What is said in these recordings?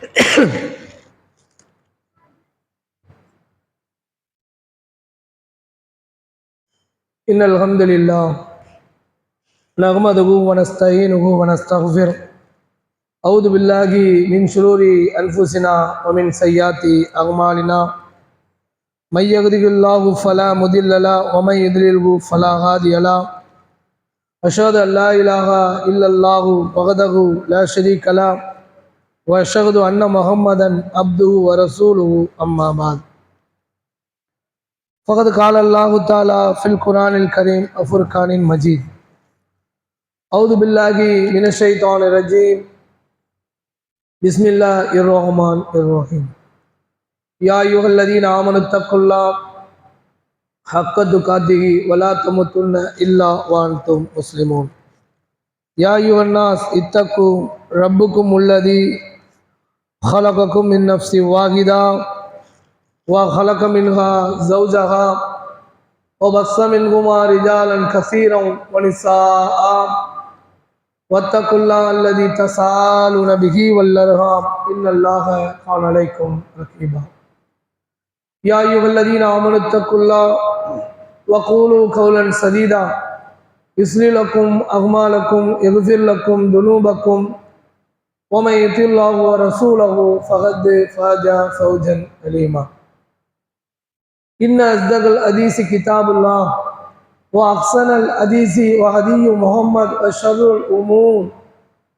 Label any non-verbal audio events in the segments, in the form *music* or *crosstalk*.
ان الحمد لله نغمده ونستعينه ونستغفره اعوذ بالله من شرور انفسنا ومن سيئات اعمالنا من يهده الله فلا مضل له ومن يضلل فلا هادي له أشهد أن لا إله إلا الله وحده لا شريك له وأشهد أن محمدا عبده ورسوله أما بعد فقد قال الله تعالى في القرآن الكريم وفرقان المجيد أعوذ بالله من الشيطان الرجيم بسم الله الرحمن الرحيم يا أيها الذين آمنوا اتقوا الله حق تقاته ولا تموتن إلا وأنتم مسلمون يا أيها الناس اتقوا ربكم الذي خلقكم من نفس واحدة وخلق منها زوجها وبص منهما رجالا كثيرا ونساء واتقوا الله الذي تساءلون به والارham إن الله كان عليكم رقيبا. يا أيها الذين آمنوا اتقوا الله وقولوا قولا سديدا. يصلح لكم أعمالكم يغفر لكم ذنوبكم. ومن يطع الله ورسوله فقد فاز فوزا عليما إن أصدق الحديث كتاب الله وأحسن الحديث وهدي محمد وشر الأمور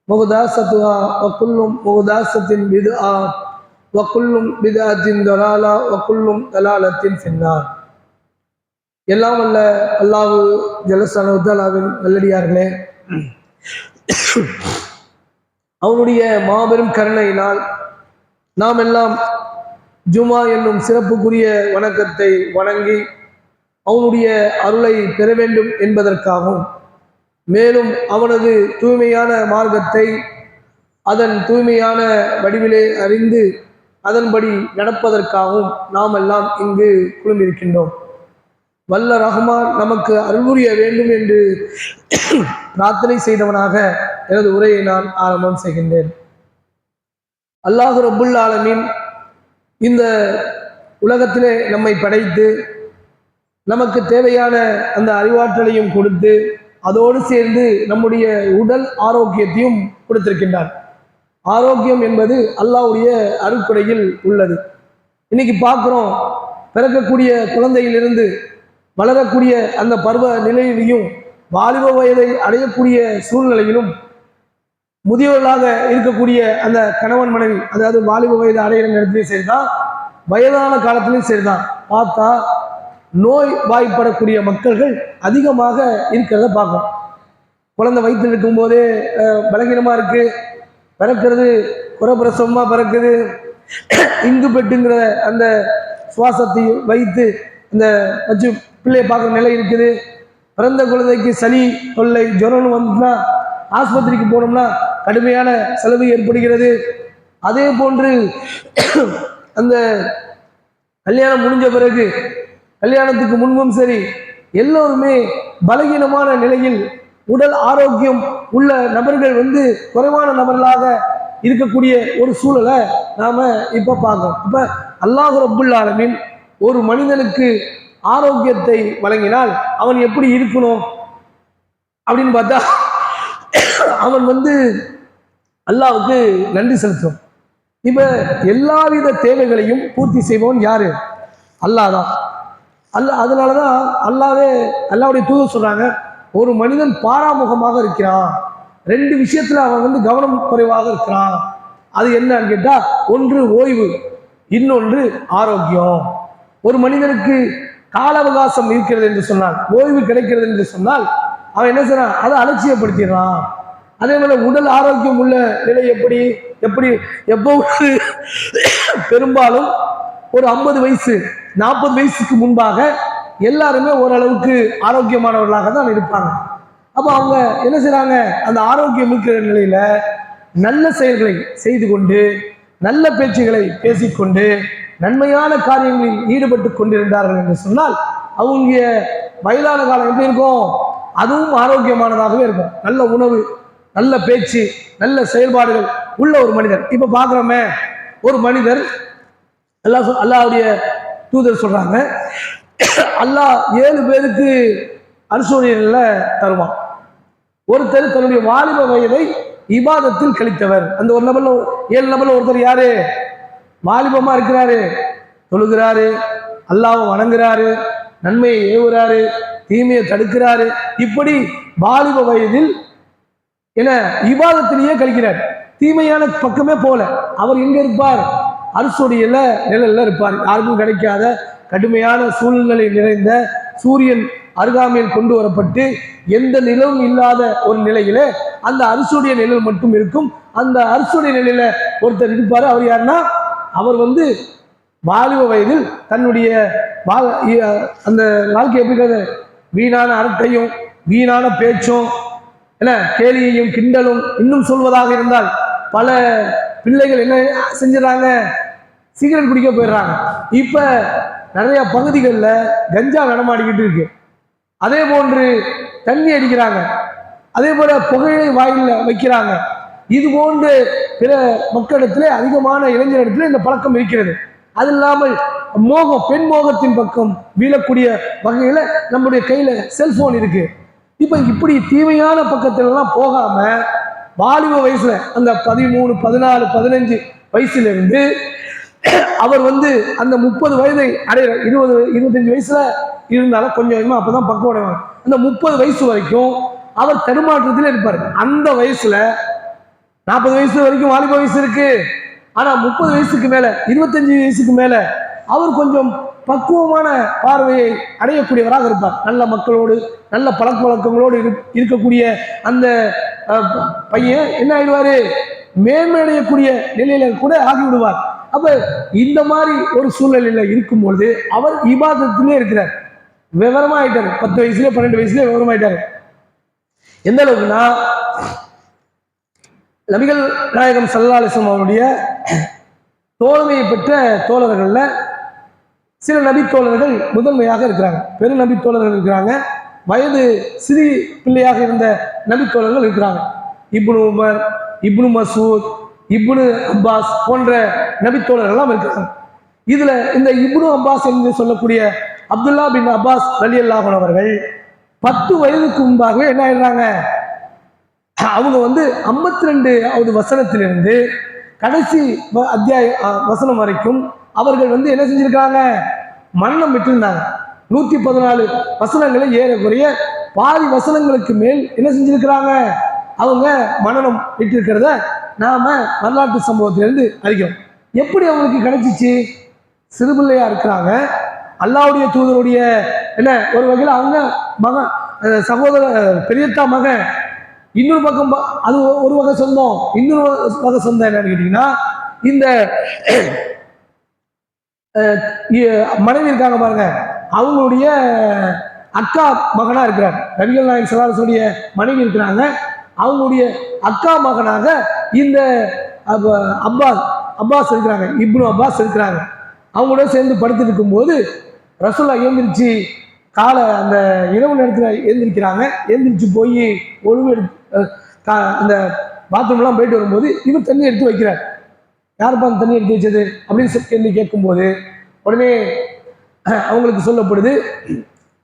مقداستها وكل مقداسة بدعة وكل بدعة ضلالة وكل ضلالة في النار எல்லாம் வல்ல அல்லாஹு ஜலசனவுத்தாலாவின் நல்லடியார்களே அவனுடைய மாபெரும் கருணையினால் நாம் எல்லாம் ஜுமா என்னும் சிறப்புக்குரிய வணக்கத்தை வணங்கி அவனுடைய அருளை பெற வேண்டும் என்பதற்காகவும் மேலும் அவனது தூய்மையான மார்க்கத்தை அதன் தூய்மையான வடிவிலே அறிந்து அதன்படி நடப்பதற்காகவும் நாம் எல்லாம் இங்கு குழுமிருக்கின்றோம் வல்ல ரஹ்மான் நமக்கு அருள்புரிய வேண்டும் என்று பிரார்த்தனை செய்தவனாக எனது உரையை நான் ஆரம்பம் செய்கின்றேன். அல்லாஹு ரபுல் ஆலமின் இந்த உலகத்திலே நம்மை படைத்து நமக்கு தேவையான அந்த அறிவாற்றலையும் கொடுத்து அதோடு சேர்ந்து நம்முடைய உடல் ஆரோக்கியத்தையும் கொடுத்திருக்கின்றார். ஆரோக்கியம் என்பது அல்லாவுடைய அருக்குறையில் உள்ளது. இன்னைக்கு பார்க்குறோம் பிறக்கக்கூடிய குழந்தையிலிருந்து வளரக்கூடிய அந்த பருவ நிலையிலையும் வாலிப வயதை அடையக்கூடிய சூழ்நிலையிலும் முதியவர்களாக இருக்கக்கூடிய அந்த கணவன் மனைவி அதாவது வாலிப வயது அடையிற நேரத்திலையும் சரிதான் வயதான காலத்திலையும் சரிதான். பார்த்தா நோய் வாய்ப்படக்கூடிய மக்கள்கள் அதிகமாக இருக்கிறத பார்க்கும் குழந்தை வயிற்றில் இருக்கும்போதே பலகீனமாக இருக்குது பிறக்கிறது குறப்பிரசவமாக பிறக்குது இந்து பெட்டுங்கிற அந்த சுவாசத்தை வைத்து இந்த வச்சு பிள்ளையை பார்க்குற நிலை இருக்குது. பிறந்த குழந்தைக்கு சளி தொல்லை ஜுரம்னு வந்துச்சுன்னா ஆஸ்பத்திரிக்கு போனோம்னா கடுமையான செலவு ஏற்படுகிறது. அதே போன்று *clears throat* அந்த கல்யாணம் முடிஞ்ச பிறகு கல்யாணத்துக்கு முன்பும் சரி எல்லோருமே பலகீனமான நிலையில் உடல் ஆரோக்கியம் உள்ள நபர்கள் வந்து குறைவான நபர்களாக இருக்கக்கூடிய ஒரு சூழலை நாம இப்ப பார்க்கணும் இப்ப அல்லாஹு ரபுல் ஒரு மனிதனுக்கு ஆரோக்கியத்தை வழங்கினால் அவன் எப்படி இருக்கணும்? அப்படின்னு பார்த்தா அவன் வந்து அல்லாவுக்கு நன்றி செலுத்தும். இப்ப எல்லாவித தேவைகளையும் பூர்த்தி செய்பவன் யாரு? அல்லாதான். அல்ல அதனாலதான் அல்லாவே அல்லாவுடைய தூதர் சொல்றாங்க ஒரு மனிதன் பாராமுகமாக இருக்கிறான். ரெண்டு விஷயத்துல அவன் வந்து கவனம் குறைவாக இருக்கிறான். அது என்னன்னு கேட்டா ஒன்று ஓய்வு இன்னொன்று ஆரோக்கியம். ஒரு மனிதனுக்கு கால அவகாசம் இருக்கிறது என்று சொன்னால் ஓய்வு கிடைக்கிறது என்று சொன்னால் அவன் என்ன செய்யறான்? அதை அலட்சியப்படுத்திடுறான். அதே போல உடல் ஆரோக்கியம் உள்ள நிலை எப்படி? எப்படி? எப்போது பெரும்பாலும் ஒரு ஐம்பது வயசு நாற்பது வயசுக்கு முன்பாக எல்லாருமே ஓரளவுக்கு ஆரோக்கியமானவர்களாக தான் இருப்பாங்க. அப்போ அவங்க என்ன செய்கிறாங்க அந்த ஆரோக்கியம் இருக்கிற நிலையில நல்ல செயல்களை செய்து கொண்டு நல்ல பேச்சுகளை பேசிக்கொண்டு நன்மையான காரியங்களில் ஈடுபட்டு கொண்டிருந்தார்கள் என்று சொன்னால் அவங்க வயதான காலம் எப்படி இருக்கும்? அதுவும் ஆரோக்கியமானதாகவே இருக்கும். நல்ல உணவு நல்ல பேச்சு நல்ல செயல்பாடுகள் உள்ள ஒரு மனிதர். இப்ப பாக்குறோமே ஒரு மனிதர் அல்லாஹ் சொல்- தூதர் சொல்றாங்க அல்லாஹ் ஏழு பேருக்கு அனுசூரியன்ல தருவான். ஒருத்தர் தன்னுடைய வாலிப வயதை இபாதத்தில் கழித்தவர். அந்த ஒரு நபர்ல ஏழு நபர்ல ஒருத்தர் யாரு? வாலிபமாக இருக்கிறாரு தொழுகிறாரு அல்லாவை வணங்குறாரு நன்மையை ஏவுறாரு தீமையை தடுக்கிறாரு. இப்படி வாலிப வயதில் என இபாதத்திலேயே கழிக்கிறார். தீமையான பக்கமே போல. அவர் எங்க இருப்பார்? அரசுடையில நிழல்ல இருப்பார். யாருக்கும் கிடைக்காத கடுமையான சூழ்நிலை நிறைந்த சூரியன் அருகாமையில் கொண்டு வரப்பட்டு எந்த நிலவும் இல்லாத ஒரு நிலையில அந்த அரசுடைய நிழல் மட்டும் இருக்கும். அந்த அரசுடைய நிலையில ஒருத்தர் இருப்பார். அவர் யாருன்னா அவர் வந்து வாலிப வயதில் தன்னுடைய வாழ் அந்த வாழ்க்கை எப்படி வீணான அரட்டையும் வீணான பேச்சும் என்ன கேலியையும் கிண்டலும் இன்னும் சொல்வதாக இருந்தால் பல பிள்ளைகள் என்ன செஞ்சுறாங்க சிகரெட் குடிக்க போயிடுறாங்க. இப்ப நிறைய பகுதிகளில் கஞ்சா நடமாடிக்கிட்டு இருக்கு. அதே போன்று தண்ணி அடிக்கிறாங்க. அதே போல புகையை வாயில் வைக்கிறாங்க. இது போன்று பிற மக்களிடத்திலே அதிகமான இளைஞரிடத்திலே இந்த பழக்கம் இருக்கிறது. அது இல்லாமல் மோகம் பெண் மோகத்தின் பக்கம் வீழக்கூடிய வகையில் நம்முடைய கையில் செல்போன் இருக்கு. இப்ப இப்படி தீமையான பக்கத்துலலாம் போகாமல் போகாம வாலிப வயசுல அந்த பதிமூணு பதினாலு பதினஞ்சு வயசுல இருந்து அவர் வந்து அந்த முப்பது வயதை அடையிற இருபது இருபத்தஞ்சு வயசுல இருந்தாலும் கொஞ்சம் கொஞ்சமா அப்பதான் பக்கம் அடைவாங்க அந்த முப்பது வயசு வரைக்கும் அவர் தடுமாற்றத்தில் இருப்பார். அந்த வயசுல நாற்பது வயசு வரைக்கும் வாலிப வயசு இருக்கு. ஆனால் முப்பது வயசுக்கு மேலே இருபத்தஞ்சி வயசுக்கு மேலே அவர் கொஞ்சம் பக்குவமான பார்வையை அடையக்கூடியவராக இருப்பார். நல்ல மக்களோடு நல்ல பழக்க வழக்கங்களோடு இரு- இருக்கக்கூடிய அந்த பையன் என்ன ஆயிடுவாரு? மேன்மையடையக்கூடிய நிலையில கூட ஆகிவிடுவார். அப்ப இந்த மாதிரி ஒரு சூழ்நிலையில இருக்கும்பொழுது அவர் இபாதத்திலே இருக்கிறார். விவரமாயிட்டார் பத்து வயசுல பன்னெண்டு வயசுல விவரமாயிட்டார் எந்த அளவுக்குன்னா நபிகள் நாயகம் சல்லா அலிஸ்லாம் அவருடைய தோழமையை பெற்ற தோழர்களில் சில நபித்தோழர்கள் முதன்மையாக இருக்கிறாங்க. பெரு நபித்தோழர்கள் இருக்கிறாங்க. வயது சிறி பிள்ளையாக இருந்த நபித்தோழர்கள் இருக்கிறாங்க. Ibn Umar Ibn Masud Ibn Abbas போன்ற நபித்தோழர்கள்லாம் இருக்கிறாங்க. இதுல இந்த இப்னு அப்பாஸ் என்று சொல்லக்கூடிய அப்துல்லா பின் அப்பாஸ் அலி அல்லாஹன் அவர்கள் பத்து வயதுக்கு முன்பாகவே என்ன ஆயிடுறாங்க? அவங்க வந்து ஐம்பத்தி ரெண்டு வசனத்திலிருந்து கடைசி வ- அத்தியாய வசனம் வரைக்கும் அவர்கள் வந்து என்ன செஞ்சிருக்காங்க? மரணம் விட்டிருந்தாங்க நூத்தி பதினாலு வசனங்களை ஏறக்குறைய பாதி வசனங்களுக்கு மேல் என்ன செஞ்சிருக்கிறாங்க? அவங்க மரணம் விட்டிருக்கிறத நாம வரலாற்று சம்பவத்திலிருந்து அறிக்கிறோம் எப்படி அவங்களுக்கு கிடைச்சிச்சு? சிறுபிள்ளையா இருக்கிறாங்க. அல்லாவுடைய தூதருடைய என்ன ஒரு வகையில் அவங்க மகன் சகோதர பெரியத்தா மகன் இன்னொரு பக்கம் அது ஒரு வகை சொந்தம். இன்னொரு வகை சொந்தம் என்னன்னு கேட்டீங்கன்னா இந்த இ- மனைவி இருக்காங்க பாருங்க. அவங்களுடைய அக்கா மகனா இருக்கிறார். நபிகள் நாயன் சலாசனுடைய மனைவி இருக்கிறாங்க. அவங்களுடைய அக்கா மகனாக இந்த அப்பாஸ் அப்பாஸ் இருக்கிறாங்க. இப்னு அப்பாஸ் இருக்கிறாங்க. அவங்களோட சேர்ந்து படுத்துட்டு இருக்கும்போது ரசோல்லா எழுந்திரிச்சு காலை அந்த இரவு நேரத்தில் எழுந்திரிக்கிறாங்க. எழுந்திரிச்சு போய் ஒழுங்கு எடுத்து அந்த பாத்ரூம்லாம் போயிட்டு வரும்போது இவர் தண்ணி எடுத்து வைக்கிறார். யாருப்பா அந்த தண்ணி எடுத்து வச்சது? அப்படின்னு சொல்லி கேள்வி கேட்கும்போது உடனே அவங்களுக்கு சொல்லப்படுது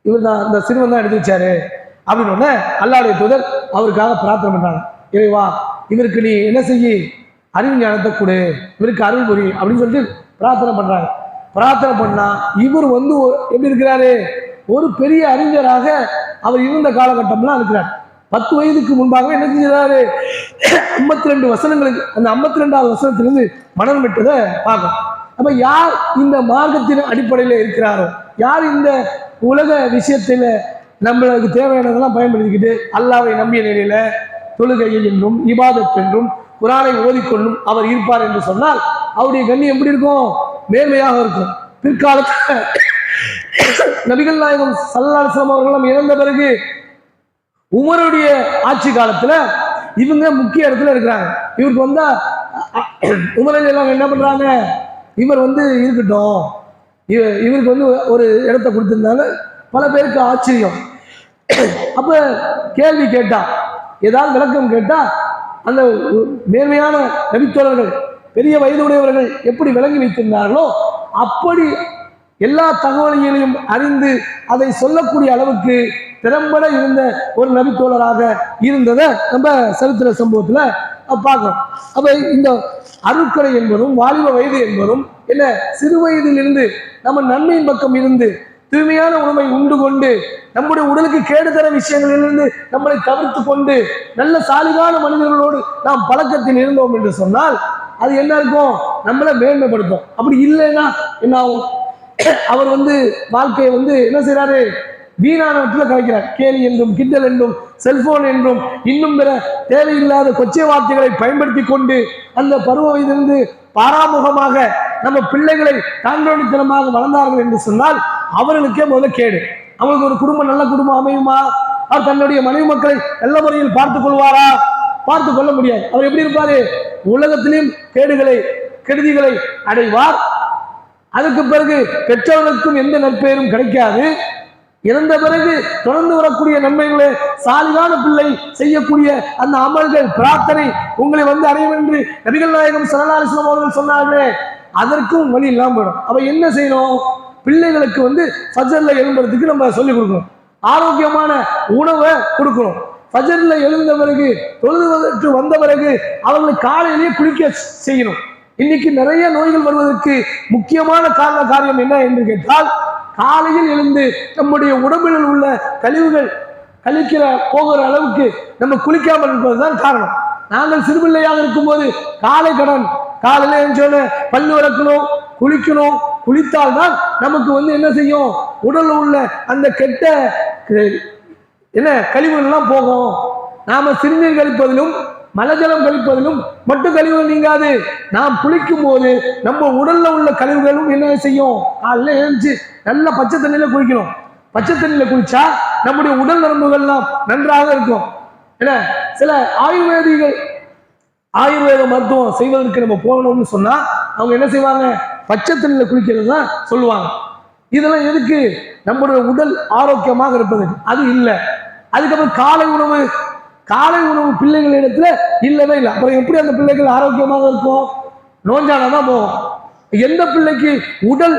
இவர் தான் இந்த சிறுவன் தான் எடுத்து வச்சாரு. அப்படின்னு உடனே அல்லாடைய தூதர் அவருக்காக பிரார்த்தனை பண்றாங்க. இறைவா இவருக்கு நீ என்ன செய்யி? அறிவு ஞானத்தை கொடு. இவருக்கு அருள் புரி. அப்படின்னு சொல்லிட்டு பிரார்த்தனை பண்ணுறாங்க பிரார்த்தனை பண்ணால் இவர் வந்து எப்படி இருக்கிறாரு? ஒரு பெரிய அறிஞராக அவர் இருந்த காலகட்டம்லாம் இருக்கிறார். பத்து வயதுக்கு முன்பாகவே என்ன செஞ்சாரு ஐம்பத்தி ரெண்டு வசனங்களுக்கு அந்த ஐம்பத்தி ரெண்டாவது வசனத்திலிருந்து மனம் விட்டதை பார்க்கும் அப்ப யார் இந்த மார்க்கத்தின் அடிப்படையில் இருக்கிறாரோ யார் இந்த உலக விஷயத்தில் நம்மளுக்கு தேவையானதெல்லாம் பயன்படுத்திக்கிட்டு அல்லாவை நம்பிய நிலையில தொழுகையில் என்றும் இபாதத் என்றும் குரானை ஓதிக்கொள்ளும் அவர் இருப்பார் என்று சொன்னால் அவருடைய கண்ணி எப்படி இருக்கும்? மேன்மையாக இருக்கும். பிற்காலத்தில் நபிகள் நாயகம் சல்லாஸ்லாம் அவர்களும் இறந்த பிறகு உமருடைய ஆட்சி காலத்துல இவங்க முக்கிய இடத்துல இருக்கிறாங்க. இவருக்கு வந்தா உமரன் எல்லாம் என்ன பண்றாங்க? இவர் வந்து இருக்கட்டும். இவ- இவருக்கு வந்து ஒரு இடத்த கொடுத்துருந்தாங்க. பல பேருக்கு ஆச்சரியம். அப்ப கேள்வி கேட்டா ஏதாவது விளக்கம் கேட்டா அந்த மேன்மையான நபித்தோழர்கள் பெரிய வயது உடையவர்கள் எப்படி விளங்கி வைத்திருந்தார்களோ அப்படி எல்லா தகவல்களையும் அறிந்து அதை சொல்லக்கூடிய அளவுக்கு திறம்பட இருந்த ஒரு நபித்தோழராக இருந்ததை நம்ம சரித்திர சம்பவத்தில் பார்க்குறோம். அப்போ இந்த அருட்கொடை என்பதும் வாலிப வயது என்பதும் என்ன சிறு வயதிலிருந்து நம்ம நன்மையின் பக்கம் இருந்து தூய்மையான உணவை உண்டு கொண்டு நம்முடைய உடலுக்கு கேடு தர விஷயங்களிலிருந்து நம்மளை தவிர்த்து கொண்டு நல்ல சாலிகான மனிதர்களோடு நாம் பழக்கத்தில் இருந்தோம் என்று சொன்னால் அது என்ன இருக்கும்? நம்மளை மேன்மைப்படுத்தும். அப்படி இல்லைன்னா என்ன ஆகும்? அவர் வந்து வாழ்க்கையை வந்து என்ன செய்கிறாரு வீணானவற்றில் கலைக்கிறார். கேலி என்றும் கிண்டல் என்றும் செல்போன் என்றும் இன்னும் பிற தேவையில்லாத கொச்சை வார்த்தைகளை பயன்படுத்தி கொண்டு அந்த பருவ வயதிலிருந்து பாராமுகமாக நம்ம பிள்ளைகளை தாண்டோடித்தனமாக வளர்ந்தார்கள் என்று சொன்னால் அவர்களுக்கே முதல்ல கேடு. அவங்களுக்கு ஒரு குடும்பம் நல்ல குடும்பம் அமையுமா? அவர் தன்னுடைய மனைவி மக்களை நல்ல முறையில் பார்த்துக் கொள்வாரா? பார்த்து கொள்ள முடியாது. அவர் எப்படி இருப்பாரு? உலகத்திலும் கேடுகளை கெடுதிகளை அடைவார். அதுக்கு பிறகு பெற்றவர்களுக்கும் எந்த நற்பெயரும் கிடைக்காது. இறந்த பிறகு தொடர்ந்து வரக்கூடிய நன்மைகளே சாலிகான பிள்ளை செய்யக்கூடிய அந்த அமல்கள் பிரார்த்தனை உங்களை வந்து அடையும் என்று நபிகள் நாயகம் சரணாலிஸ்லாம் அவர்கள் சொன்னார்களே அதற்கும் வழி இல்லாம போயிடும். அப்ப என்ன செய்யணும்? பிள்ளைகளுக்கு வந்து ஃபஜர்ல எழும்புறதுக்கு நம்ம சொல்லிக் கொடுக்கணும். ஆரோக்கியமான உணவை கொடுக்கணும். ஃபஜர்ல எழுந்த பிறகு தொழுதுவதற்கு வந்த பிறகு அவங்களை காலையிலேயே குளிக்க செய்யணும். இன்னைக்கு நிறைய நோய்கள் வருவதற்கு முக்கியமான காரண காரியம் என்ன என்று கேட்டால் காலையில் எழுந்து நம்முடைய உடம்பில் உள்ள கழிவுகள் கழிக்கிற போகிற அளவுக்கு நம்ம குளிக்காமல் இருப்பதுதான் காரணம். நாங்கள் சிறுபிள்ளையாக இருக்கும்போது காலை கடன் காலையில் எழுந்தோடனே பல்லு வளர்க்கணும் குளிக்கணும் குளித்தால் தான் நமக்கு வந்து என்ன செய்யும்? உடலில் உள்ள அந்த கெட்ட என்ன கழிவுகள்லாம் போகும். நாம சிறுநீர் கழிப்பதிலும் மலஜலம் கழிப்பதிலும் மட்டும் கழிவு நீங்காது. நாம் குளிக்கும் போது நம்ம உடல்ல உள்ள கழிவுகளும் என்ன செய்யும்? காலைல எழுந்துச்சு நல்ல பச்சை தண்ணியில குளிக்கணும். பச்சை தண்ணியில குளிச்சா நம்முடைய உடல் நரம்புகள்லாம் நன்றாக இருக்கும். என்ன? சில ஆயுர்வேதிகள் ஆயுர்வேத மருத்துவம் செய்வதற்கு நம்ம போகணும்னு சொன்னா அவங்க என்ன செய்வாங்க? பச்சை தண்ணியில குளிக்கிறது தான் சொல்லுவாங்க. இதெல்லாம் எதுக்கு? நம்முடைய உடல் ஆரோக்கியமாக இருப்பது அது இல்லை. அதுக்கப்புறம் காலை உணவு காலை உணவு பிள்ளைகள் இடத்துல இல்லவே இல்லை. அப்புறம் எப்படி அந்த பிள்ளைகள் ஆரோக்கியமாக இருக்கும்? நோஞ்சானா தான் போகும். எந்த பிள்ளைக்கு உடல்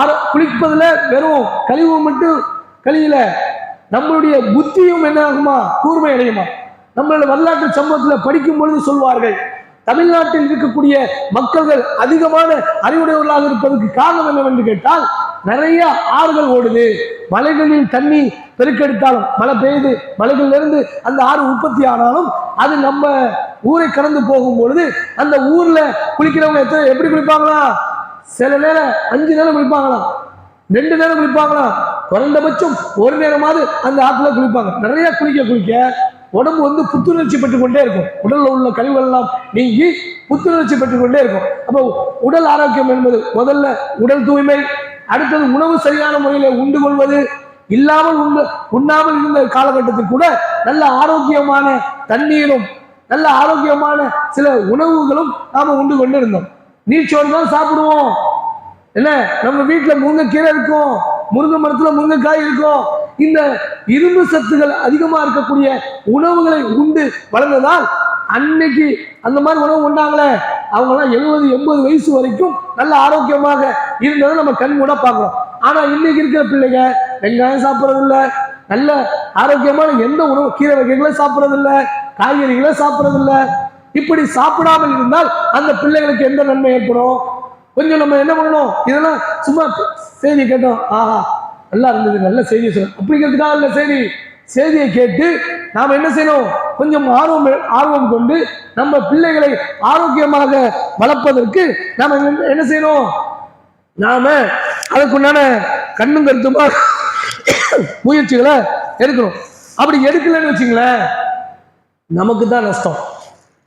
ஆரோ குளிப்பதுல வெறும் கழிவு மட்டும் கழியல நம்மளுடைய புத்தியும் என்ன ஆகுமா? கூர்மை அடையுமா? நம்மளோட வரலாற்று சம்பவத்தில் படிக்கும் பொழுது சொல்வார்கள் தமிழ்நாட்டில் இருக்கக்கூடிய மக்கள்கள் அதிகமான அறிவுடையவர்களாக இருப்பதற்கு காரணம் என்னவென்று கேட்டால் நிறைய ஆறுகள் ஓடுது. மலைகளில் தண்ணி பெருக்கெடுத்தாலும் மழை பெய்யுது மலைகளிலிருந்து அந்த ஆறு உற்பத்தி ஆனாலும் அது நம்ம ஊரை கடந்து போகும் பொழுது அந்த ஊர்ல குளிக்கிறவங்க எத்தனை எப்படி குளிப்பாங்களா? சில நேரம் அஞ்சு நேரம் குளிப்பாங்களாம் ரெண்டு நேரம் குளிப்பாங்களாம் குறைந்தபட்சம் ஒரு நேரமாவது அந்த ஆற்றுல குளிப்பாங்க. நிறைய குளிக்க குளிக்க உடம்பு வந்து புத்துணர்ச்சி பெற்றுக் கொண்டே இருக்கும். உடல்ல உள்ள கழிவுகள் எல்லாம் நீங்கி புத்துணர்ச்சி பெற்றுக் கொண்டே இருக்கும். அப்போ உடல் ஆரோக்கியம் என்பது முதல்ல உடல் தூய்மை அடுத்தது உணவு சரியான முறையில் உண்டு கொள்வது இல்லாமல் உண்டு உண்ணாமல் இருந்த காலகட்டத்தில் கூட நல்ல ஆரோக்கியமான தண்ணீரும் நல்ல ஆரோக்கியமான சில உணவுகளும் நாம உண்டு கொண்டு இருந்தோம் நீர்ச்சோறு தான் சாப்பிடுவோம். என்ன? நம்ம வீட்டில் முருங்கைக்கீரை இருக்கும் முருங்கை மரத்தில் முருங்கைக்காய் இருக்கும். இந்த இரும்பு சத்துக்கள் அதிகமாக இருக்கக்கூடிய உணவுகளை உண்டு வளர்ந்ததால் அன்னைக்கு அந்த மாதிரி உணவு உண்டாங்களே அவங்கெல்லாம் எழுபது எண்பது வயசு வரைக்கும் நல்ல ஆரோக்கியமாக இருந்ததை நம்ம கண் கூட பார்க்குறோம். ஆனால் இன்னைக்கு இருக்கிற பிள்ளைங்க வெங்காயம் சாப்பிட்றதில்ல. நல்ல ஆரோக்கியமான எந்த உணவு கீரை வகைகளை சாப்பிட்றதில்ல. காய்கறிகளை இப்படி சாப்பிடாமல் இருந்தால் அந்த பிள்ளைகளுக்கு எந்த நன்மை ஏற்படும்? கொஞ்சம் நம்ம என்ன பண்ணணும்? இதெல்லாம் சும்மா செய்தி கேட்டோம். ஆஹா. நல்லா இருந்தது நல்ல செய்தி சொல்லணும் அப்படிங்கிறதுக்காக இல்லை செய்தி செய்தியை கேட்டு நாம் என்ன செய்யணும்? கொஞ்சம் ஆர்வம் ஆர்வம் கொண்டு நம்ம பிள்ளைகளை ஆரோக்கியமாக வளர்ப்பதற்கு நாம் என்ன- செய்யணும்? நாம அதுக்குண்டான கண்ணும் கருத்துமா முயற்சிகளை எடுக்கணும். அப்படி எடுக்கலைன்னு வச்சுங்களேன் நமக்கு தான் நஷ்டம்.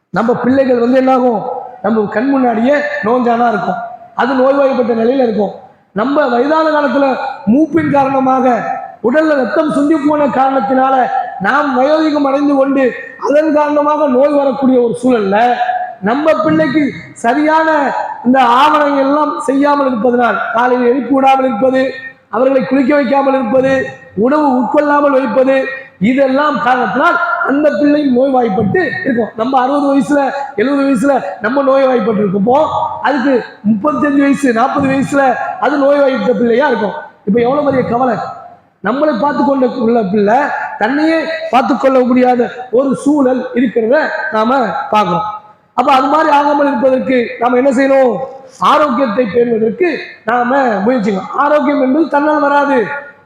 நம்ம பிள்ளைகள் வந்து என்னாகும்? நம்ம கண் முன்னாடியே நோஞ்சானா இருக்கும். அது நோய்வாய்ப்பட்ட நிலையில் இருக்கும். நம்ம வயதான காலத்துல மூப்பின் காரணமாக உடல்ல ரத்தம் சுண்டி போன காரணத்தினால நாம் வயோதிகம் அடைந்து கொண்டு அதன் காரணமாக நோய் வரக்கூடிய ஒரு சூழல்ல நம்ம பிள்ளைக்கு சரியான இந்த ஆவணங்கள் எல்லாம் செய்யாமல் இருப்பதனால் காலையில் எழுப்பி விடாமல் இருப்பது அவர்களை குளிக்க வைக்காமல் இருப்பது உணவு உட்கொள்ளாமல் வைப்பது இதெல்லாம் காரணத்தினால் அந்த பிள்ளை நோய்வாய்ப்பட்டு இருக்கும். நம்ம அறுபது வயசுல எழுபது வயசுல நம்ம நோய்வாய்ப்பட்டு இருக்கப்போ அதுக்கு முப்பத்தஞ்சு வயசு நாற்பது வயசுல அது நோய்வாய்ப்பட்ட பிள்ளையா இருக்கும். இப்போ எவ்வளவு பெரிய கவலை? நம்மளை பார்த்து கொண்ட உள்ள பிள்ளை தன்னையே பார்த்து கொள்ள முடியாத ஒரு சூழல் இருக்கிறத நாம பார்க்கிறோம். அப்ப அது மாதிரி ஆகாமல் இருப்பதற்கு நாம என்ன செய்யணும்? ஆரோக்கியத்தை பேணுவதற்கு நாம முயற்சிக்கணும். ஆரோக்கியம் என்பது தன்னால் வராது.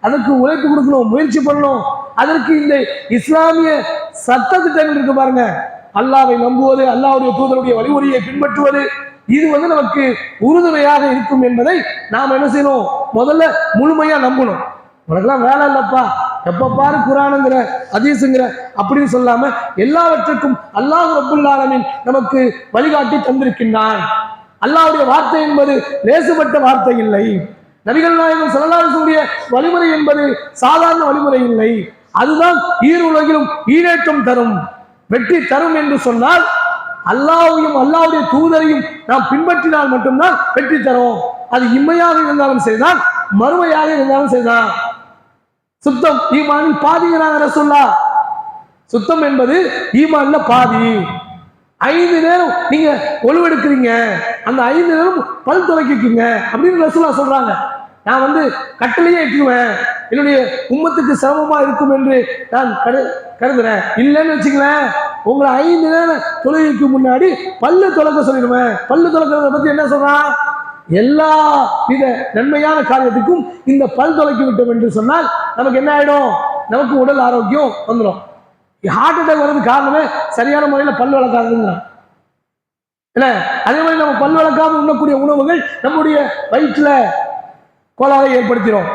அதற்கு உழைப்பு கொடுக்கணும் முயற்சி பண்ணணும். அதற்கு இந்த இஸ்லாமிய சட்டத்திட்டங்கள் இருக்கு பாருங்க. அல்லாவை நம்புவது அல்லாவுடைய தூதருடைய வழிமுறையை பின்பற்றுவது இது வந்து நமக்கு உறுதுணையாக இருக்கும் என்பதை நாம் என்ன செய்யணும்? முதல்ல முழுமையா நம்பணும். உனக்கெல்லாம் வேலை இல்லப்பா. எப்ப பாரு குரானுங்கிற அதீசுங்கிற அப்படின்னு சொல்லாம எல்லாவற்றுக்கும் அல்லாஹ் ரப்புல் நமக்கு வழிகாட்டி தந்திருக்கின்றான். அல்லாவுடைய வார்த்தை என்பது லேசுபட்ட வார்த்தை இல்லை. நபிகள் நாயகம் சொல்லலாசனுடைய வழிமுறை என்பது சாதாரண வழிமுறை இல்லை. அதுதான் ஈருலகிலும் ஈரேற்றம் தரும் வெற்றி தரும் என்று சொன்னால் அல்லாவையும் அல்லாவுடைய தூதரையும் நாம் பின்பற்றினால் மட்டும்தான் வெற்றி தரும். அது இம்மையாக இருந்தாலும் சரிதான் மறுமையாக இருந்தாலும் சரிதான். சுத்தம் ஈமானில் பாதிங்கிறாங்க ரசுல்லா. சுத்தம் என்பது ஈமான்ல பாதி. ஐந்து நேரம் நீங்க ஒழுவெடுக்கிறீங்க அந்த ஐந்து நேரம் பல் துளைக்கிக்குங்க அப்படின்னு ரசூலா சொல்றாங்க. நான் வந்து கட்டிலேயே எட்டுவேன் என்னுடைய உம்மத்துக்கு சிரமமா இருக்கும் என்று நான் கரு கருதுறேன். இல்லைன்னு வச்சுங்களேன் உங்களை ஐந்து நேரம் தொழுகைக்கு முன்னாடி பல்லு துளக்க சொல்லிடுவேன். பல்லு துளக்கிறத பத்தி என்ன சொல்றான்? எல்லா வித நன்மையான காரியத்துக்கும் இந்த பல் தொலைக்கி விட்டோம் என்று சொன்னால் நமக்கு என்ன ஆயிடும்? நமக்கு உடல் ஆரோக்கியம் வந்துடும் ஹார்ட் அட்டாக் வர்றது காரணமே சரியான முறையில் பல் வளர்க்காதுங்கிறான் இல்லை அதே மாதிரி நம்ம பல் வளர்க்காம உண்ணக்கூடிய உணவுகள் நம்முடைய வயிற்றில் கோளாறை ஏற்படுத்திடும்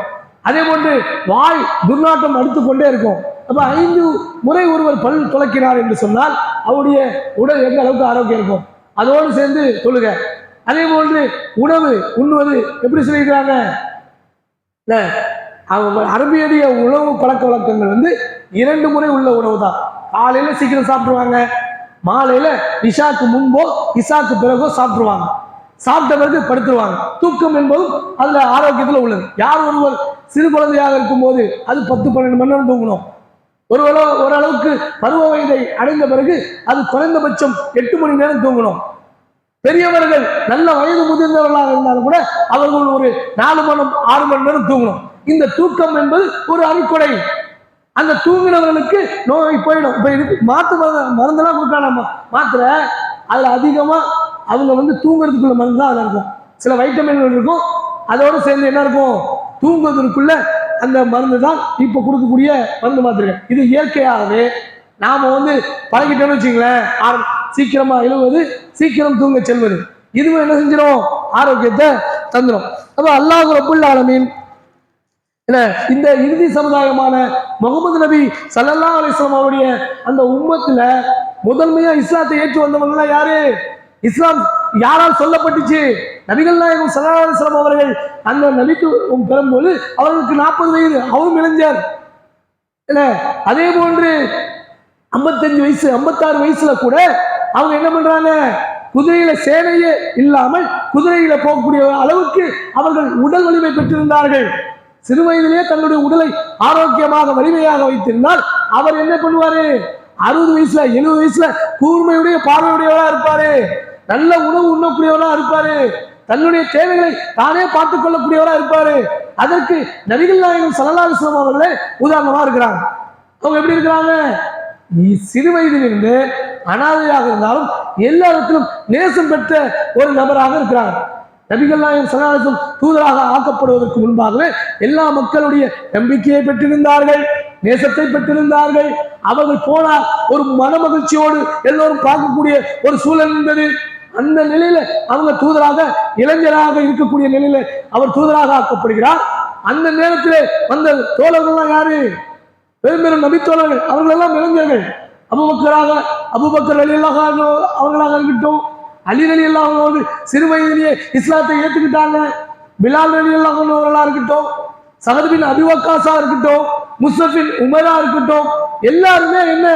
அதே போன்று வாய் துர்நாட்டம் அடுத்து கொண்டே இருக்கும். அப்போ ஐந்து முறை ஒருவர் பல் துளைக்கிறார் என்று சொன்னால் அவருடைய உடல் எந்த அளவுக்கு ஆரோக்கியம் இருக்கும்? அதோடு சேர்ந்து தொழுக. அதே போன்று உணவு உண்ணுவது எப்படி சொல்லியிருக்கிறாங்க இல்ல, அவங்க அரபியடைய உணவு பழக்க வழக்கங்கள் வந்து இரண்டு முறை உள்ள உணவு தான் காலையில சீக்கிரம் சாப்பிடுவாங்க. மாலையில இஷாக்கு முன்போ இஷாக்கு பிறகோ சாப்பிடுவாங்க. சாப்பிட்ட பிறகு படுத்துருவாங்க. தூக்கம் என்பதும் அதுல ஆரோக்கியத்துல உள்ளது. யார் ஒருவர் சிறு குழந்தையாக இருக்கும்போது அது பத்து பன்னெண்டு மணி நேரம் தூங்கணும். ஒரு அளவு- ஓரளவுக்கு பருவ வயதை அடைந்த பிறகு அது குறைந்தபட்சம் எட்டு மணி நேரம் தூங்கணும். பெரியவர்கள் நல்ல வயது முதிர்ந்தவர்களாக இருந்தாலும் கூட அவர்கள் ஒரு நாலு மணி ஆறு மணி நேரம் தூங்கணும். இந்த தூக்கம் என்பது ஒரு அறுக்குடை. அந்த தூங்கினவர்களுக்கு நோய் போயிடும். இப்போ இதுக்கு மாத்து மருந்து மருந்தெல்லாம் கொடுக்கலாம் நம்ம மாத்திரை அதில் அதிகமாக அவங்க வந்து தூங்குறதுக்குள்ள மருந்து தான் அதில் இருக்கும். சில வைட்டமின்கள் இருக்கும். அதோட சேர்ந்து என்ன இருக்கும்? தூங்குவதற்குள்ள அந்த மருந்து தான் இப்போ கொடுக்கக்கூடிய மருந்து மாத்திரைகள். இது இயற்கையாகவே நாம் வந்து பழகிட்டோம்னு வச்சுங்களேன் ஆர- சீக்கிரமாக எழுவது சீக்கிரம் தூங்க செல்வது. இதுவும் என்ன செஞ்சிடும் ஆரோக்கியத்தை தந்துடும் அப்போ அல்லாஹ் ரபுல் ஆலமீன் என்ன இந்த இறுதி சமுதாயமான முகமது நபி சல்லல்லா அலிஸ்லாம் அவருடைய அந்த உம்மத்துல முதன்மையா இஸ்லாத்தை ஏற்று வந்தவங்க யாரு? இஸ்லாம் யாரால் சொல்லப்பட்டுச்சு? நபிகள் நாயகம் சல்லா அலிஸ்லாம் அவர்கள் அந்த நபிக்கு பெறும்போது அவர்களுக்கு நாற்பது வயது. அவரும் இளைஞர். என்ன அதே போன்று ஐம்பத்தஞ்சு வயசு ஐம்பத்தாறு வயசுல கூட அவங்க என்ன பண்றாங்க? குதிரையில சேனையே இல்லாமல் குதிரையில போகக்கூடிய அளவுக்கு அவர்கள் உடல் வலிமை பெற்றிருந்தார்கள். சிறு வயதிலேயே தன்னுடைய உடலை ஆரோக்கியமாக வலிமையாக வைத்திருந்தால் அவர் என்ன பண்ணுவாரு? அறுபது வயசுல எழுபது வயசுல கூர்மையுடைய பார்வையுடையவரா இருப்பாரு. நல்ல உணவு உண்ணக்கூடியவரா இருப்பாரு. தன்னுடைய தேவைகளை தானே பார்த்துக் கொள்ளக்கூடியவரா இருப்பாரு. அதற்கு நபிகள் நாயகம் ஸல்லல்லாஹு அவர்களே உதாரணமா இருக்கிறாங்க. அவங்க எப்படி இருக்கிறாங்க? நீ சிறு வயதிலிருந்து அனாதையாக இருந்தாலும் எல்லா இடத்திலும் நேசம் பெற்ற ஒரு நபராக இருக்கிறாங்க. நபிகள் நாயகம் சனாதனம் தூதராக ஆக்கப்படுவதற்கு முன்பாகவே எல்லா மக்களுடைய நம்பிக்கையை பெற்றிருந்தார்கள் நேசத்தை பெற்றிருந்தார்கள். அவர்கள் போனால் ஒரு மன மகிழ்ச்சியோடு எல்லோரும் பார்க்கக்கூடிய ஒரு சூழல் இருந்தது. அந்த நிலையில அவங்க தூதராக இளைஞராக இருக்கக்கூடிய நிலையில அவர் தூதராக ஆக்கப்படுகிறார். அந்த நேரத்திலே வந்த தோழர்கள்லாம் யாரு? பெரும்பெரும் நபித்தோழர்கள் அவர்களெல்லாம் இளைஞர்கள். அபுபக்கராக அபுபக்கர் அலி அவர்களாக இருக்கட்டும் அலி அலி அல்லாஹோடு சிறு வயதிலேயே இஸ்லாத்தை ஏற்றுக்கிட்டாங்க பிலால் அலி அல்லாஹ் அவர்களாக இருக்கட்டும் சகதுபின் அபிவக்காசா இருக்கட்டும் முஸ்தபின் உமரா இருக்கட்டும் எல்லாருமே என்ன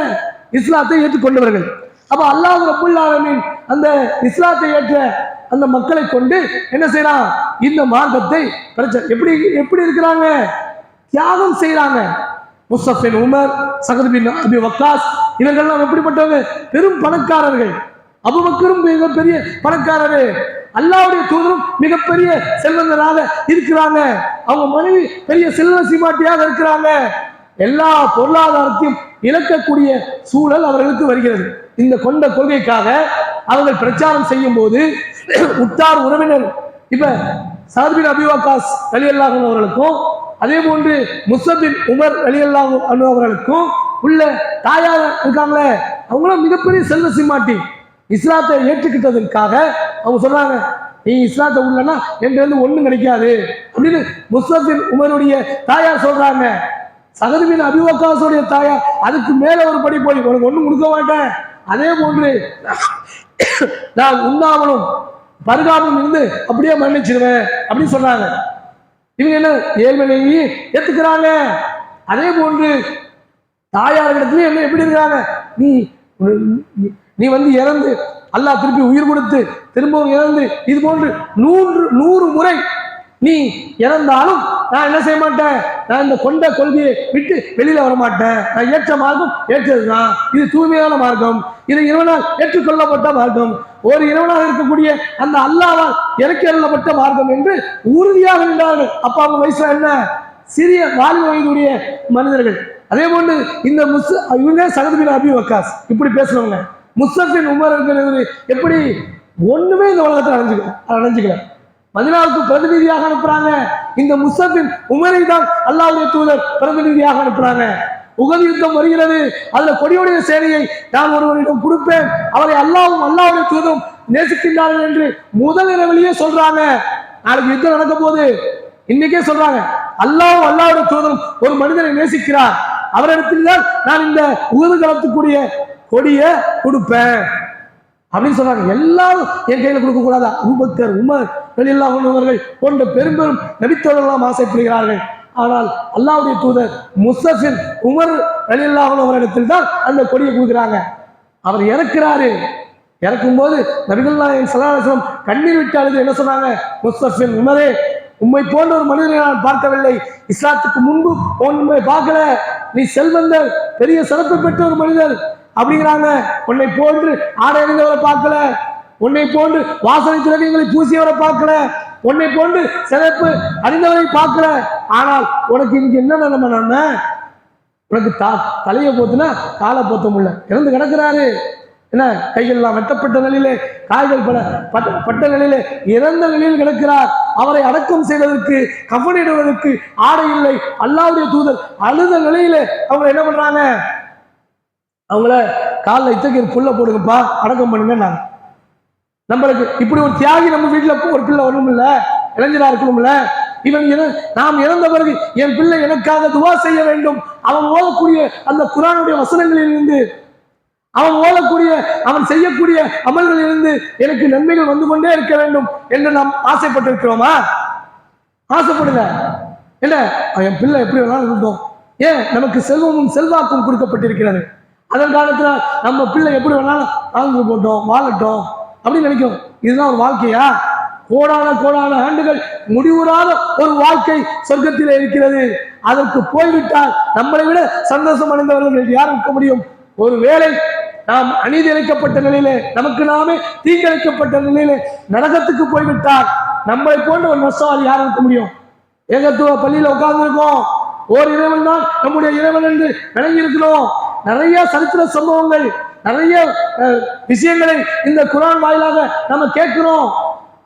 இஸ்லாத்தை ஏற்றுக்கொண்டவர்கள். அப்ப அல்லாஹ் ரப்புல் அந்த இஸ்லாத்தை ஏற்ற அந்த மக்களை கொண்டு என்ன செய்யறான் இந்த மார்க்கத்தை பிரச்சனை எப்படி எப்படி இருக்கிறாங்க? தியாகம் செய்யறாங்க முஸ்தபின் உமர் சகதுபின் அபி வக்காஸ் இவர்கள்லாம் எப்படிப்பட்டவங்க? பெரும் பணக்காரர்கள். அபுபக்கரும் மிகப்பெரிய பணக்காரரு. அல்லாவுடைய தூதரும் மிகப்பெரிய செல்வந்தராக இருக்கிறாங்க. அவங்க மனைவி பெரிய செல்வ சீமாட்டியாக இருக்கிறாங்க. எல்லா பொருளாதாரத்தையும் இழக்கக்கூடிய சூழல் அவர்களுக்கு வருகிறது. இந்த கொண்ட கொள்கைக்காக அவர்கள் பிரச்சாரம் செய்யும் போது *clears throat* உத்தார் உறவினர் இப்ப சார்பின் அபிவாகாஸ் அலி அவர்களுக்கும் அதே போன்று முசபின் உமர் அலி அல்லாஹ் அவர்களுக்கும் உள்ள தாயார் இருக்காங்களே அவங்களும் மிகப்பெரிய செல்வ சிம்மாட்டி இஸ்லாத்தை ஏற்றுக்கிட்டதற்காக அவங்க சொன்னாங்க நீ இஸ்லாத்தை உள்ளனா என்கிட்ட வந்து ஒன்றும் கிடைக்காது. அப்படின்னு முஸ்லத்தின் உமருடைய தாயார் சொல்றாங்க. சகதுபின் அபிவகாசுடைய தாயார் அதுக்கு மேல ஒரு படி போய் உனக்கு ஒன்றும் கொடுக்க மாட்டேன். அதே போன்று நான் உண்ணாமலும் பருகாமலும் இருந்து அப்படியே மன்னிச்சிருவேன் அப்படின்னு சொன்னாங்க இவங்க என்ன ஏழ்மையை ஏத்துக்கிறாங்க? அதே போன்று தாயாரிடத்துல என்ன எப்படி இருக்காங்க நீ நீ- வந்து இறந்து அல்லாஹ் திருப்பி உயிர் கொடுத்து திரும்பவும் இறந்து இது போன்று நூறு நூறு முறை நீ இறந்தாலும் நான் என்ன செய்ய மாட்டேன்? நான் இந்த கொண்ட கொள்கையை விட்டு வெளியில வர மாட்டேன். நான் ஏற்ற மார்க்கம் ஏற்றதுதான் இது தூய்மையான மார்க்கம். இது இறைவனால் ஏற்றுக்கொள்ளப்பட்ட மார்க்கம். ஒரு இறைவனாக இருக்கக்கூடிய அந்த அல்லாவால் இறக்கி மார்க்கம் என்று உறுதியாக நின்றார்கள். அப்பா அவங்க வயசுல என்ன? சிறிய வாலிப வயதுடைய மனிதர்கள். அதே போன்று இந்த முஸ் இவங்க சகதுபின் அபி வக்காஸ். இப்படி பேசுறவங்க. முஸ்தபின் உமர் இருக்கிறது எப்படி ஒண்ணுமே இந்த உலகத்தில் அடைஞ்சுக்கல அடைஞ்சுக்கல. மதினாவுக்கு பிரதிநிதியாக அனுப்புறாங்க. இந்த முஸ்தபின் உமரை தான் அல்லாவுடைய தூதர் பிரதிநிதியாக அனுப்புறாங்க. உகது யுத்தம் வருகிறது. அதுல கொடியுடைய சேனையை நான் ஒருவரிடம் கொடுப்பேன். அவரை அல்லாவும் அல்லாவுடைய தூதரும் நேசிக்கின்றார்கள் என்று முதல் இரவிலேயே சொல்றாங்க. நாளைக்கு யுத்தம் நடக்க போகுது இன்னைக்கே சொல்றாங்க. அல்லாவும் அல்லாவுடைய தூதரும் ஒரு மனிதனை நேசிக்கிறார். அவரிடத்தில் தான் நான் இந்த உகது கலத்துக்கூடிய கொடியை கொடுப்பேன். அப்படின்னு சொன்னாங்க எல்லாரும் என் கையில கொடுக்க கூடாதா? உபக்கர் உமர் வெளியில்லா உள்ளவர்கள் போன்ற பெரும் பெரும் நபித்தோழர்களாம் ஆசைப்படுகிறார்கள் ஆனால் அல்லாவுடைய தூதர் முஸ்தபின் உமர் வெளியில்லா உள்ளவரிடத்தில் தான் அந்த கொடியை கொடுக்குறாங்க. அவர் இறக்குறாரு. இறக்கும்போது நபிகள் நாயகம் சலாஹம் கண்ணீர் விட்டு அழுது என்ன சொன்னாங்க? முஸ்தபின் உமரே உம்மை போன்ற ஒரு மனிதனை நான் பார்க்கவில்லை. இஸ்லாத்துக்கு முன்பு உண்மை பார்க்கல. நீ செல்வந்தர் பெரிய சிறப்பு பெற்ற ஒரு மனிதர். அப்படிங்கிறாங்க. உன்னை போன்று ஆடை அணிந்தவரை பார்க்கல. உன்னை போன்று வாசனை திரவியங்களை பூசியவரை பார்க்கல. உன்னை போன்று சிறப்பு அறிந்தவரை பார்க்கல. ஆனால் உனக்கு இங்கே என்ன நிலைமை? நம்ம உனக்கு தா தலையை போத்துனா காலை போத்த முடியல. இறந்து கிடக்குறாரு. என்ன? கைகள்லாம் வெட்டப்பட்ட நிலையிலே காய்கள் பட பட்ட பட்ட நிலையிலே இறந்த நிலையில் கிடக்கிறார். அவரை அடக்கம் செய்வதற்கு கவனிடுவதற்கு ஆடை இல்லை. அல்லாவுடைய தூதர் அழுத நிலையிலே அவங்க என்ன பண்றாங்க? அவங்கள காலில் இத்தகைய புல்ல போடுங்கப்பா அடக்கம் பண்ணுங்க நான் நம்மளுக்கு இப்படி ஒரு தியாகி நம்ம வீட்டில் ஒரு பிள்ளை வரணும்ல இளைஞரா இருக்கணும்ல இவன் நாம் இறந்த பிறகு என் பிள்ளை எனக்காக துவா செய்ய வேண்டும். அவன் ஓதக்கூடிய அந்த குரானுடைய வசனங்களிலிருந்து அவன் ஓதக்கூடிய அவன் செய்யக்கூடிய அமல்களில் இருந்து எனக்கு நன்மைகள் வந்து கொண்டே இருக்க வேண்டும் என்று நாம் ஆசைப்பட்டிருக்கிறோமா? ஆசைப்படுங்க. என்ன? என் பிள்ளை எப்படி வேணாலும் இருந்தோம் ஏன்? நமக்கு செல்வமும் செல்வாக்கும் கொடுக்கப்பட்டிருக்கிறது. அதன் காலத்தில் நம்ம பிள்ளை எப்படி வேணாலும் வாழ்ந்து போட்டோம் வாழட்டும் அப்படின்னு நினைக்கும். இதுதான் ஒரு வாழ்க்கையா? கோடான கோடான ஆண்டுகள் முடிவுறாத ஒரு வாழ்க்கை சொர்க்கத்தில் இருக்கிறது. அதற்கு போய்விட்டால் நம்மளை விட சந்தோஷம் அடைந்தவர்கள் யார் இருக்க முடியும்? ஒரு வேளை நாம் அநீதி இழைக்கப்பட்ட நிலையிலே நமக்கு நாமே தீங்கிழைக்கப்பட்ட நிலையிலே நரகத்துக்கு போய்விட்டால் நம்மளை போன்ற ஒரு நஷ்டவாதி யார் இருக்க முடியும்? ஏகத்துவ பள்ளியில உட்கார்ந்து இருக்கோம் ஓர் இறைவன் தான் நம்முடைய இறைவன் என்று விளங்கி இருக்கிறோம் நிறைய சரித்திர சம்பவங்கள் நிறைய அஹ், விஷயங்களை இந்த குரான் வாயிலாக நம்ம கேட்கிறோம்.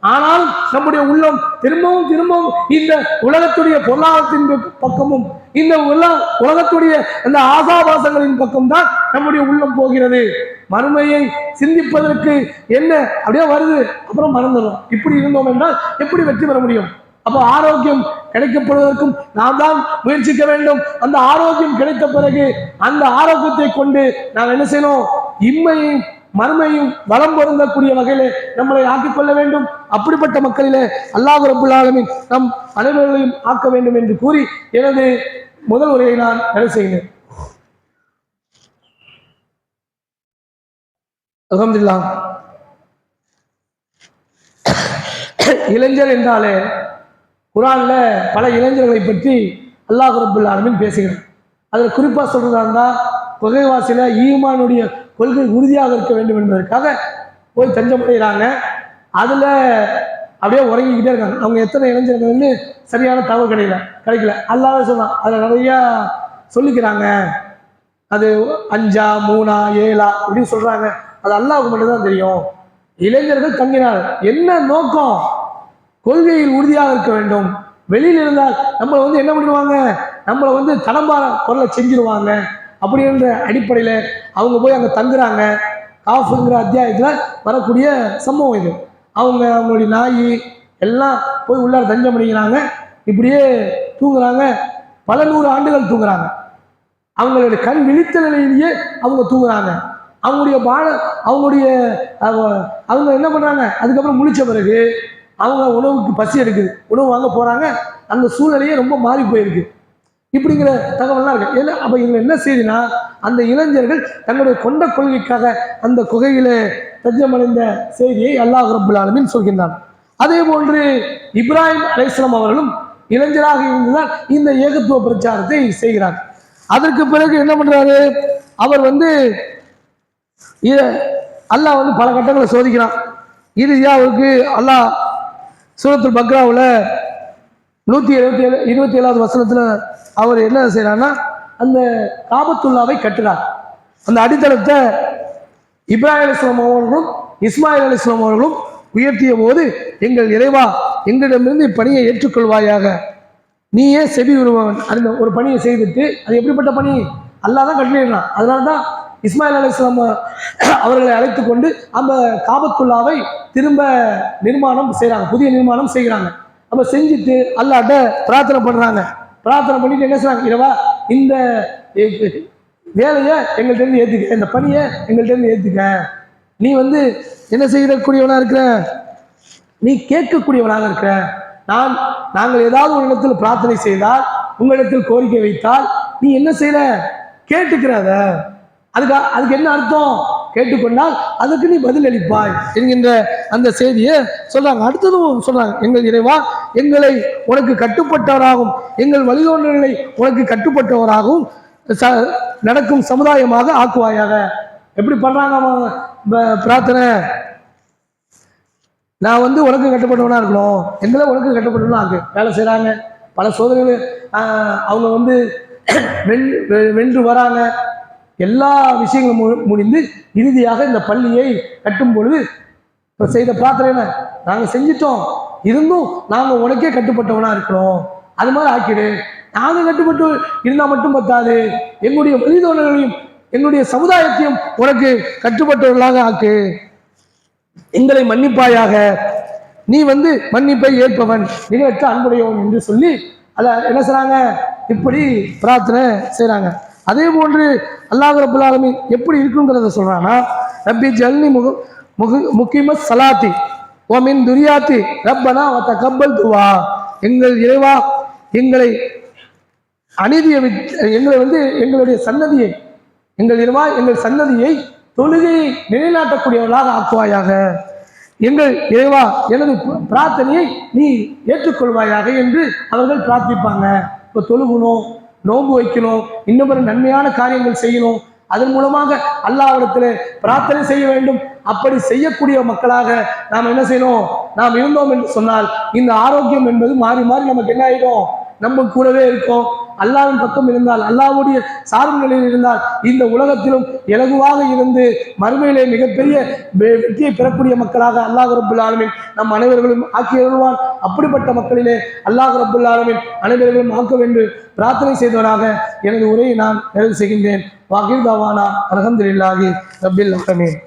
ஆனால் நம்முடைய உள்ளம் திரும்பவும் திரும்பவும் இந்த உலகத்துடைய பொருளாதாரத்தின் பக்கமும் இந்த உல உலகத்துடைய அந்த ஆசாபாசங்களின் பக்கம்தான் நம்முடைய உள்ளம் போகிறது. மறுமையை சிந்திப்பதற்கு என்ன அப்படியே வருது அப்புறம் மறந்துடும் இப்படி இருந்தோம் என்றால் எப்படி வெற்றி பெற முடியும்? அப்போ ஆரோக்கியம் கிடைக்கப்படுவதற்கும் நாம் தான் முயற்சிக்க வேண்டும். அந்த ஆரோக்கியம் கிடைத்த பிறகு அந்த ஆரோக்கியத்தை கொண்டு நாம் என்ன செய்யணும்? இம்மையும் மறுமையும் வளம் பொருந்தக்கூடிய வகையிலே நம்மளை ஆக்கிக் கொள்ள வேண்டும். அப்படிப்பட்ட மக்களிலே அல்லாஹ் ரபுல்லாலமின் நம் அனைவர்களையும் ஆக்க வேண்டும் என்று கூறி எனது முதல் உரையை நான் நிறைவு செய்கிறேன். இளைஞர் என்றாலே குரானில் பல இளைஞர்களை பற்றி அல்லாஹ் ரபுல் ஆலமின் பேசுகிறார் அதில் குறிப்பாக சொல்கிறதா இருந்தால் புகைவாசியில் ஈமானுடைய கொள்கை உறுதியாக இருக்க வேண்டும் என்பதற்காக போய் தஞ்சமடைகிறாங்க அதில் அப்படியே உறங்கிக்கிட்டே இருக்காங்க. அவங்க எத்தனை இளைஞர்கள்னு சரியான தகவல் கிடைக்கல கிடைக்கல. அல்லாத சொன்னான். அதில் நிறையா சொல்லிக்கிறாங்க. அது அஞ்சா மூணா ஏழா அப்படின்னு சொல்கிறாங்க அது அல்லாவுக்கு மட்டும்தான் தெரியும். இளைஞர்கள் தங்கினார் என்ன நோக்கம்? கொள்கையில் உறுதியாக இருக்க வேண்டும். வெளியில் இருந்தால் நம்மளை வந்து என்ன பண்ணிடுவாங்க? நம்மளை வந்து தடம்பார குரலை செஞ்சிருவாங்க. அப்படின்ற அடிப்படையில் அவங்க போய் அங்கே தங்குறாங்க. காஃபுங்கிற அத்தியாயத்தில் வரக்கூடிய சம்பவம் இது. அவங்க அவங்களுடைய நாய் எல்லாம் போய் உள்ளார தஞ்சம் அடிக்கிறாங்க இப்படியே தூங்குறாங்க. பல நூறு ஆண்டுகள் தூங்குறாங்க. அவங்களுடைய கண் விழித்த நிலையிலேயே அவங்க தூங்குறாங்க. அவங்களுடைய பாட அவங்களுடைய அவங்க என்ன பண்ணுறாங்க அதுக்கப்புறம் முழிச்ச பிறகு அவங்க உணவுக்கு பசி எடுக்குது. உணவு வாங்க போகிறாங்க அந்த சூழ்நிலையே ரொம்ப மாறி போயிருக்கு. இப்படிங்கிற தகவல்லாம் இருக்கு. ஏன்னா அப்போ இவங்க என்ன செய்தினா அந்த இளைஞர்கள் தங்களுடைய கொண்ட கொள்கைக்காக அந்த குகையில் தஞ்சமடைந்த செய்தியை அல்லாஹ் ரப்புல் ஆலமீன் சொல்கின்றான். அதே போன்று இப்ராஹிம் அலைஸ்லாம் அவர்களும் இளைஞராக இருந்துதான் இந்த ஏகத்துவ பிரச்சாரத்தை செய்கிறார். அதற்கு பிறகு என்ன பண்ணுறாரு அவர் வந்து அல்லாஹ் வந்து பல கட்டங்களை சோதிக்கிறான். இறுதியாக அவருக்கு அல்லாஹ் சூரத்துல் பக்ராவில் நூற்றி எழுபத்தி ஏழு இருபத்தி ஏழாவது வசனத்தில் அவர் என்ன செய்கிறாருன்னா அந்த காபத்துல்லாவை கட்டுறார். அந்த அடித்தளத்தை இப்ராஹிம் அலிஸ்லாம் அவர்களும் இஸ்மாயில் அலிஸ்லாம் அவர்களும் உயர்த்திய போது எங்கள் இறைவா எங்களிடமிருந்து இப்பணியை ஏற்றுக்கொள்வாயாக. நீயே செவி உருவன் அந்த ஒரு பணியை செய்துட்டு அது எப்படிப்பட்ட பணி? அல்லாஹ் தான் கட்டளையிடலாம் அதனால தான் இஸ்மாயில் அலிஸ்லாம் அவர்களை அழைத்து கொண்டு அந்த காபத்துல்லாவை திரும்ப நிர்மாணம் செய்கிறாங்க புதிய நிர்மாணம் செய்கிறாங்க. அப்போ செஞ்சுட்டு அல்லாட்ட பிரார்த்தனை பண்ணுறாங்க பிரார்த்தனை பண்ணிட்டு என்ன செய்கிறாங்க இரவா இந்த வேலையை எங்கள்கிட்ட ஏற்றுக்க இந்த பணியை எங்கள்கிட்ட ஏற்றுக்க நீ வந்து என்ன செய்யக்கூடியவனாக இருக்கிற? நீ கேட்கக்கூடியவனாக இருக்கிற. நான் நாங்கள் ஏதாவது ஒரு இடத்தில் பிரார்த்தனை செய்தால் உங்களிடத்தில் கோரிக்கை வைத்தால் நீ என்ன செய்கிற கேட்டுக்கிறத அதுக்கு அதுக்கு என்ன அர்த்தம்? கேட்டுக்கொண்டால் அதுக்கு நீ பதில் அளிப்பாய் என்கின்ற அந்த செய்தியை சொல்றாங்க. அடுத்ததும் சொல்றாங்க எங்கள் இறைவா எங்களை உனக்கு கட்டுப்பட்டவராகவும் எங்கள் வழிதோன்றல்களை உனக்கு கட்டுப்பட்டவராகவும் ச- நடக்கும் சமுதாயமாக ஆக்குவாயாக. எப்படி பண்றாங்க ப- பிரார்த்தனை. நான் வந்து உனக்கு கட்டுப்பட்டவனா இருக்கணும். எங்களை உனக்கு கட்டுப்பட்டவனா இருக்கு. வேலை செய்கிறாங்க பல சோதனைகள் அவங்க வந்து வென் வெ- வென்று வராங்க. எல்லா விஷயங்களும் மு- முடிந்து இறுதியாக இந்த பள்ளியை கட்டும் பொழுது இப்போ செய்த பிரார்த்தனை என்ன? நாங்கள் செஞ்சிட்டோம். இருந்தும் நாங்கள் உனக்கே கட்டுப்பட்டவனாக இருக்கிறோம். அது மாதிரி ஆக்கிடு. நாங்கள் கட்டுப்பட்டு இருந்தால் மட்டும் பத்தாது. எங்களுடைய வழிதோழர்களையும் எங்களுடைய சமுதாயத்தையும் உனக்கு கட்டுப்பட்டவர்களாக ஆக்கு. எங்களை மன்னிப்பாயாக. நீ வந்து மன்னிப்பை ஏற்பவன். நிகழ்த்த அன்புடையவன் என்று சொல்லி அதை என்ன செய்கிறாங்க இப்படி பிரார்த்தனை செய்கிறாங்க அதே போன்று அல்லாஹ் ரபுல் எப்படி இருக்குங்கிறத சொல்கிறான்னா ரப்பி ஜல்னி முகு முகு முக்கிம சலாத்தி. ஓமின் துரியாத்தி ரப்பனா வத்த கப்பல் துவா. எங்கள் இறைவா எங்களை அநீதியை எங்களை வந்து எங்களுடைய சன்னதியை எங்கள் இறைவா எங்கள் சன்னதியை தொழுகையை நிலைநாட்டக்கூடியவர்களாக ஆக்குவாயாக. எங்கள் இறைவா எனது பிரார்த்தனையை நீ ஏற்றுக்கொள்வாயாக என்று அவர்கள் பிரார்த்திப்பாங்க. இப்போ தொழுகணும் நோன்பு வைக்கணும் இன்னும் பிற நன்மையான காரியங்கள் செய்யணும். அதன் மூலமாக அல்லாவிடத்தில் பிரார்த்தனை செய்ய வேண்டும். அப்படி செய்யக்கூடிய மக்களாக நாம் என்ன செய்யணும்? நாம் இருந்தோம் என்று சொன்னால் இந்த ஆரோக்கியம் என்பது மாறி மாறி நமக்கு என்ன ஆயிடும்? நம்ம கூடவே இருக்கோம். அல்லாவின் பக்கம் இருந்தால் அல்லாவுடைய சார்பு நிலையில் இருந்தால் இந்த உலகத்திலும் இலகுவாக இருந்து மறுமையிலே மிகப்பெரிய வெ- வெற்றியை பெறக்கூடிய மக்களாக அல்லாஹ் ரப்புல் நம் அனைவர்களும் ஆக்கி எழுவான் அப்படிப்பட்ட மக்களிலே அல்லாஹ் ரப்புல் அனைவர்களும் ஆக்க வேண்டும். பிரார்த்தனை செய்தவனாக எனது உரையை நான் நிறைவு செய்கின்றேன். வாகிர் தவானா அலமதுல்லாஹி ரபில் ஆலமீன்.